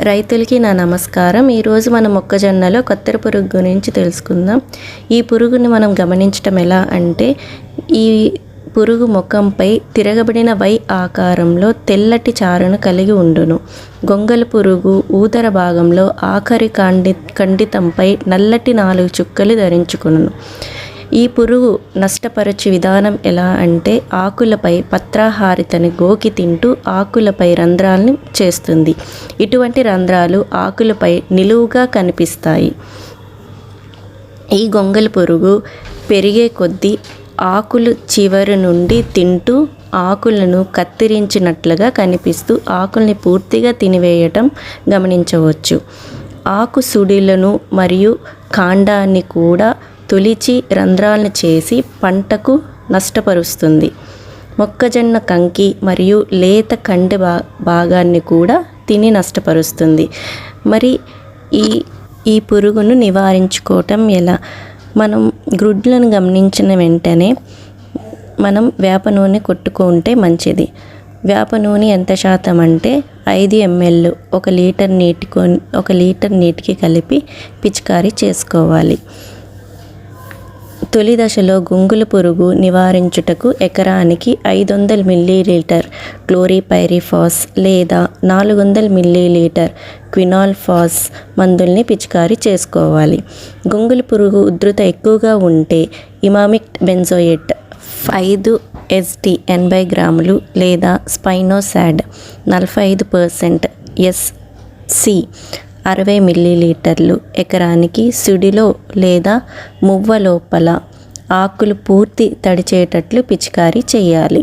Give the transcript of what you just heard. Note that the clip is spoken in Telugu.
రైతులకి నా నమస్కారం. ఈరోజు మన మొక్కజొన్నలో కత్తెర పురుగు గురించి తెలుసుకుందాం. ఈ పురుగుని మనం గమనించటం ఎలా అంటే ఈ పురుగు ముఖంపై తిరగబడిన వై ఆకారంలో తెల్లటి చారును కలిగి ఉండును. గొంగల పురుగు ఊదర భాగంలో ఆఖరి కాండి ఖండితంపై నల్లటి నాలుగు చుక్కలు ధరించుకును ఈ పురుగు నష్టపరచు విధానం ఎలా అంటే ఆకులపై పత్రాహారితని గోకి తింటూ ఆకులపై రంధ్రాలను చేస్తుంది. ఇటువంటి రంధ్రాలు ఆకులపై నిలువుగా కనిపిస్తాయి. ఈ గొంగలి పురుగు పెరిగే కొద్దీ ఆకులు చివరి నుండి తింటూ ఆకులను కత్తిరించినట్లుగా కనిపిస్తూ ఆకుల్ని పూర్తిగా తినివేయటం గమనించవచ్చు. ఆకు సుడిలను మరియు కాండాన్ని కూడా తొలిచి రంధ్రాలను చేసి పంటకు నష్టపరుస్తుంది. మొక్కజొన్న కంకి మరియు లేత కండె భా భాగాన్ని కూడా తిని నష్టపరుస్తుంది. మరి ఈ ఈ పురుగును నివారించుకోవటం ఎలా? మనం గ్రుడ్లను గమనించిన వెంటనే మనం వేప నూనె కొట్టుకుంటే మంచిది. వేప నూనె ఎంత శాతం అంటే ఐదు ఎంఎల్ ఒక లీటర్ నీటికో ఒక లీటర్ నీటికి కలిపి పిచికారీ చేసుకోవాలి. తొలి దశలో గుంగుల పురుగు నివారించుటకు ఎకరానికి ఐదు వందల మిల్లీలీటర్ క్లోరిపైరిఫాస్ లేదా నాలుగు వందల మిల్లీలీటర్ క్వినాల్ఫాస్ మందుల్ని పిచికారీ చేసుకోవాలి. గుంగుల పురుగు ఉధృత ఎక్కువగా ఉంటే ఇమామిక్ బెంజోయేట్ ఐదు ఎస్టి ఎనభై గ్రాములు లేదా స్పైనోసాడ్ నలభై ఐదు పర్సెంట్ ఎస్సి అరవై మిల్లీలీటర్లు ఎకరానికి సుడిలో లేదా మువ్వ లోపల ఆకులు పూర్తి తడిచేటట్లు పిచికారీ చేయాలి